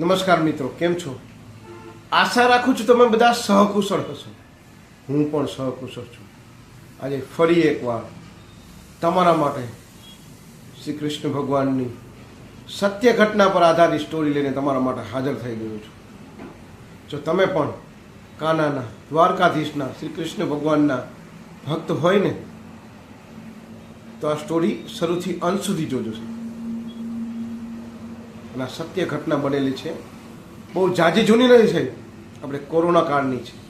નમસ્કાર મિત્રો, કેમ છો? આશા રાખું છું તમે બધા સહકુશળ હશો. હું પણ સહકુશળ છું. આજે ફરી એકવાર તમારા માટે શ્રી કૃષ્ણ ભગવાનની સત્ય ઘટના પર આધારિત સ્ટોરી લઈને તમારા માટે હાજર થઈ ગયો છું. જો તમે પણ કાનાના દ્વારકાધીશના શ્રી કૃષ્ણ ભગવાનના ભક્ત હોય ને, તો આ સ્ટોરી શરૂથી અંત સુધી જોજો. અને સત્ય ઘટના બનેલી છે. બહુ જાજી જૂની નથી છે આપણે કોરોના કાળની છે.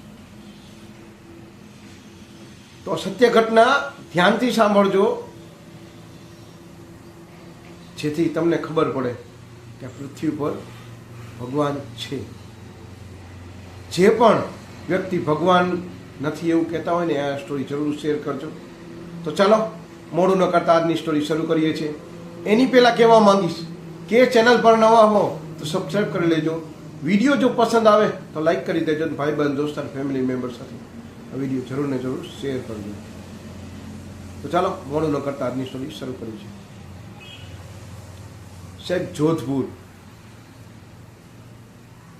તો સત્ય ઘટના ધ્યાનથી સાંભળજો. જેથી તમને ખબર પડે કે પૃથ્વી પર ભગવાન છે. જે પણ વ્યક્તિ ભગવાન નથી એવું કહેતા હોય ને, આ સ્ટોરી જરૂર શેર કરજો. તો ચાલો, મોડું ન કરતા આજની સ્ટોરી શરૂ કરીએ છીએ. એની પહેલાં કહેવા માંગીશ કે ચેનલ પર નવા હો તો સબસ્ક્રાઈબ કરી લેજો. વીડિયો જો પસંદ આવે તો લાઈક કરી દેજો ભાઈ બંધ દોસ્ત અને ફેમિલી મેમ્બર સાથે આ વીડિયો જરૂર ને જરૂર શેર કરજો. તો ચાલો, મોડું ન કરતા આજની સ્ટોરી શરૂ કરી છે સાહેબ, જોધપુર.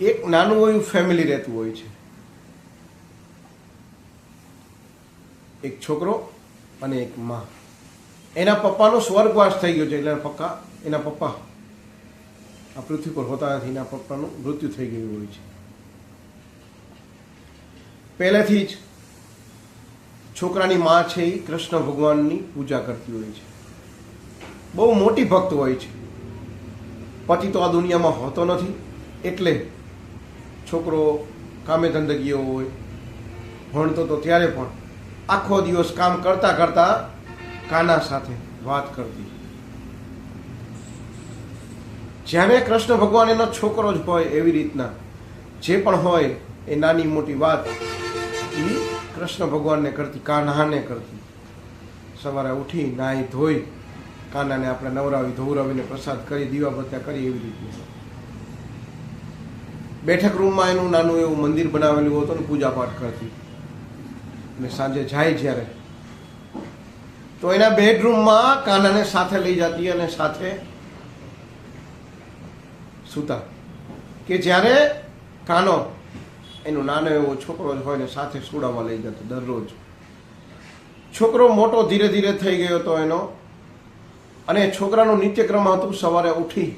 એક નાનું એવું ફેમિલી રહેતું હોય છે. એક છોકરો અને એક માં. એના પપ્પાનો સ્વર્ગવાસ થઈ ગયો છે, એટલે પપ્પા, એના પપ્પા આ પૃથ્વી પર હોતા નથી, એના પપ્પાનું મૃત્યુ થઈ ગયું હોય છે. પહેલેથી જ છોકરાની માં છે એ કૃષ્ણ ભગવાનની પૂજા કરતી હોય છે. બહુ મોટી ભક્ત હોય છે. પતિ તો આ દુનિયામાં હોતો નથી, એટલે છોકરો કામે ગયો હોય, ભણતો તો ત્યારે પણ આખો દિવસ કામ કરતા કરતા કાના સાથે વાત કરતી જ્યારે કૃષ્ણ ભગવાન એનો છોકરો જ હોય એવી રીતના, જે પણ હોય એ નાની મોટી વાત એ કૃષ્ણ ભગવાનને કરતી, કાન્હાને કરતી. સવારે ઉઠી, નાહી ધોઈ કાનાને આપણે નવરાવી, ધોવરાવીને પ્રસાદ કરી, દીવા બત્યા કરી એવી રીતે બેઠક રૂમમાં એનું નાનું એવું મંદિર બનાવેલું હતું ને પૂજાપાઠ કરતી. અને સાંજે જાય જ્યારે. તો એના બેડરૂમમાં કાનાને સાથે લઈ જતી અને સાથે સૂતા કે જ્યારે કાનો, એનો નાનો એવો છોકરો હોય ને સાથે સુડામાં લઈ જતો દરરોજ. છોકરો મોટો ધીરે ધીરે થઈ ગયો હતો એનો. અને છોકરાનું નિત્યક્રમ હતું સવારે ઉઠી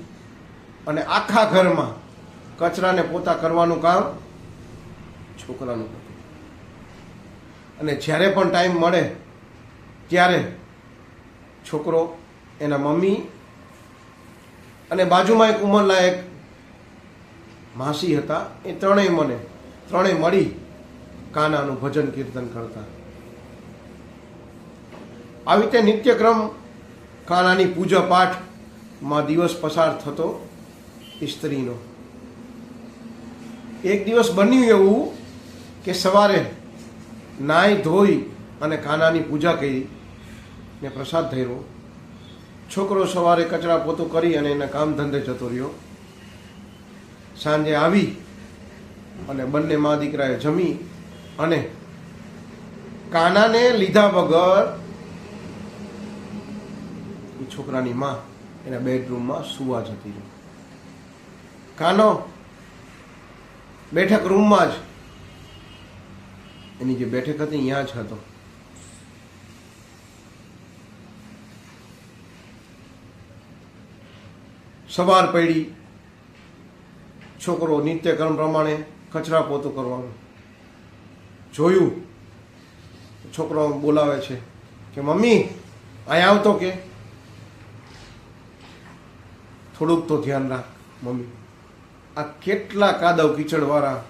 અને આખા ઘરમાં કચરાને પોતા કરવાનું કામ છોકરાનું અને જ્યારે પણ ટાઈમ મળે, ત્યારે છોકરો, એના મમ્મી અને બાજુમાં એક ઉંમરલાયક માસી હતા. એ ત્રણેય મને, ત્રણેય મળી કાનાનું ભજન કીર્તન કરતા. આવી રીતે નિત્યક્રમ કાનાની પૂજા પાઠમાં દિવસ પસાર થતો સ્ત્રીનો. એક દિવસ બન્યું એવું કે સવારે નાહી ધોઈ અને કાનાની પૂજા કરી ને પ્રસાદ થયો છોકરો સવારે કચરા પોતું કરી અને એના કામ ધંધે જતો રહ્યો. સાંજે આવી અને બંને મા દીકરાએ જમી અને કાનાને લીધા વગર છોકરાની માં એના બેડરૂમમાં સુવા જતી રહી. કાનો બેઠક રૂમમાં જ. એની જે બેઠક હતી ત્યાં જ હતો. સવાર પડી. છોકરો નિત્યક્રમ પ્રમાણે કચરા પોતું કરવાનું. જોયું? છોકરો બોલાવે છે કે, મમ્મી અહીંયા આવતો કે? થોડુંક તો ધ્યાન રાખ, મમ્મી. આ કેટલા કાદવ કીચડવાળા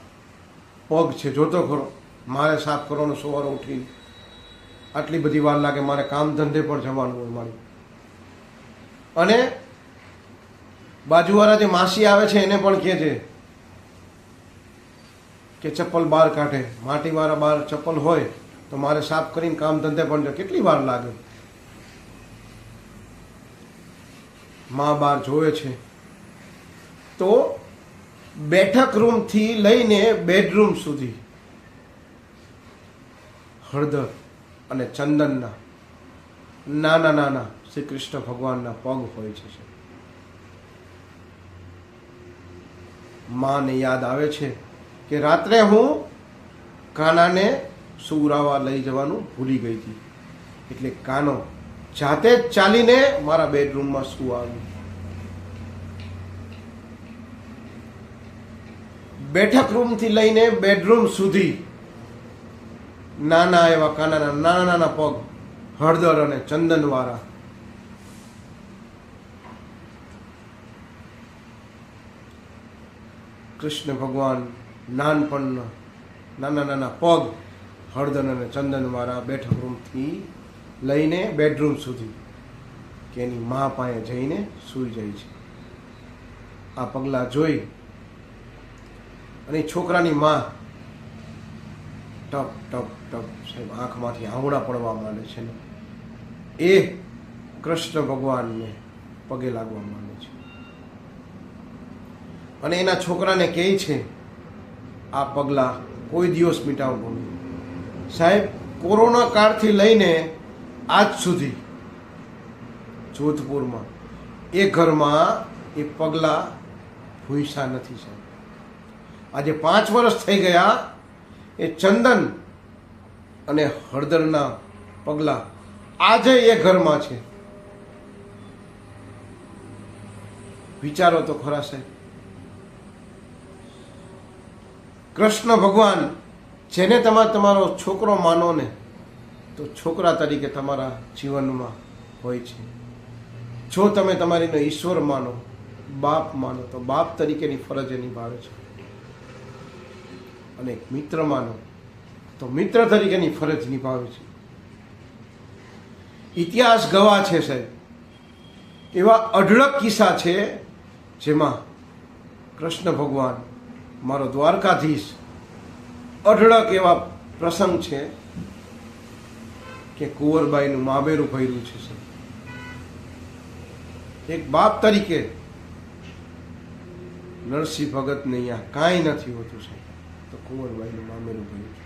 પગ છે, જોતો ખરો. મારે સાફ કરવાનો સવારે ઉઠી આટલી બધી વાર લાગે મારે કામ ધંધે પણ જવાનું હોય મારી. અને બાજુવાળા જે માસી આવે છે, એને પણ કહે છે કે ચપ્પલ બહાર કાઢે, માટીવાળા બહાર ચપ્પલ હોય, તો મારે સાફ કરીને કામ ધંધે પણ કેટલી વાર લાગે? મા બાર જોવે છે. તો બેઠક રૂમથી લઈને બેડરૂમ સુધી હળદર અને ચંદનના નાના નાના શ્રી કૃષ્ણ ભગવાનના પગ હોય છે માને યાદ આવે છે કે રાત્રે હું કાનાને સુવરાવા લઈ જવાનું ભૂલી ગઈ હતી. એટલે કાનો જાતે જ ચાલીને મારા બેડરૂમમાં સુવા આવ્યું. બેઠક રૂમથી લઈને બેડરૂમ સુધી નાના એવા કાનાના નાના નાના પગ, હળદર અને ચંદનવાળા. કૃષ્ણ ભગવાન નાનપણના નાના નાના પગ હળદર અને ચંદનવાળા બેઠક રૂમથી લઈને બેડરૂમ સુધી, કે એની મા પાસે જઈને સૂઈ જાય છે. આ પગલાં જોઈ અને છોકરાની મા ટપ ટપ ટપ સાહેબ આંખમાંથી આંગળા પડવા માંડે છે ને. એ કૃષ્ણ ભગવાનને પગે લાગવા માંડે છે. અને એના છોકરાને કહે છે આ પગલાં કોઈ દિવસ મિટાવવું નહીં. સાહેબ, કોરોના કાળથી લઈને આજ સુધી જોધપુરમાં એ ઘરમાં એ પગલાં ભૂંસા નથી સાહેબ. આજે પાંચ વર્ષ થઈ ગયા, એ ચંદન અને હળદરના પગલાં આજે એ ઘરમાં છે. વિચારો તો ખરા સાહેબ. કૃષ્ણ ભગવાન, જેને તમે તમારો છોકરો માનો ને, તો છોકરા તરીકે તમારા જીવનમાં હોય છે. જો તમે તમારીને ઈશ્વર માનો, બાપ માનો, તો બાપ તરીકેની ફરજ એ નિભાવે છે. અને મિત્ર માનો, તો મિત્ર તરીકેની ફરજ નિભાવે છે. ઇતિહાસ ગવા છે સાહેબ. એવા અઢળક કિસ્સા છે જેમાં કૃષ્ણ ભગવાન મારો દ્વારકાધીશ અઢળક એવા પ્રસંગ છે કે કુંવરબાઈનું મામેરું ભર્યું છે સર એક બાપ તરીકે નરસિંહ ભગતને અહીંયા કાંઈ નથી હોતું, સાહેબ. તો કુંવરબાઈનું મામેરું ભર્યું છે.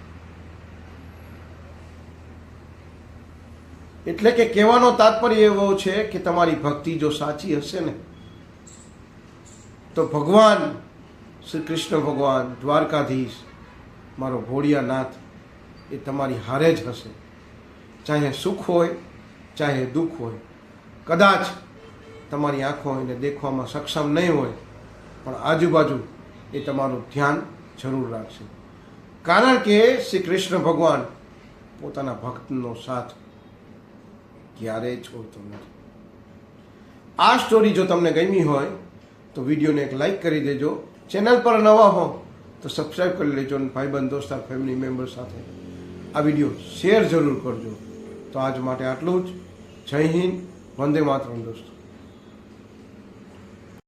એટલે કે કહેવાનો તાત્પર્ય એવો છે કે તમારી ભક્તિ જો સાચી હશે ને, તો ભગવાન શ્રી કૃષ્ણ ભગવાન દ્વારકાધીશ, મારો ભોળિયાનાથ, એ તમારી હારે જ હશે. ચાહે સુખ હોય, ચાહે દુઃખ હોય. કદાચ તમારી આંખો એને દેખવામાં સક્ષમ નહીં હોય, પણ આજુબાજુ એ તમારું ધ્યાન જરૂર રાખશે. કારણ કે શ્રી કૃષ્ણ ભગવાન પોતાના ભક્તનો સાથ ક્યારેય છોડતો નથી. આ સ્ટોરી જો તમને ગમી હોય, તો વિડીયોને એક લાઈક કરી દેજો. ચેનલ પર નવા હો, તો સબસ્ક્રાઈબ કરી લેજો અને ભાઈબંધ દોસ્તાર ફેમિલી મેમ્બર સાથે આ વીડિયો શેર જરૂર કરજો. તો આજ માટે આટલું જ. જય હિન્દ, વંદે માતરમ, દોસ્તો.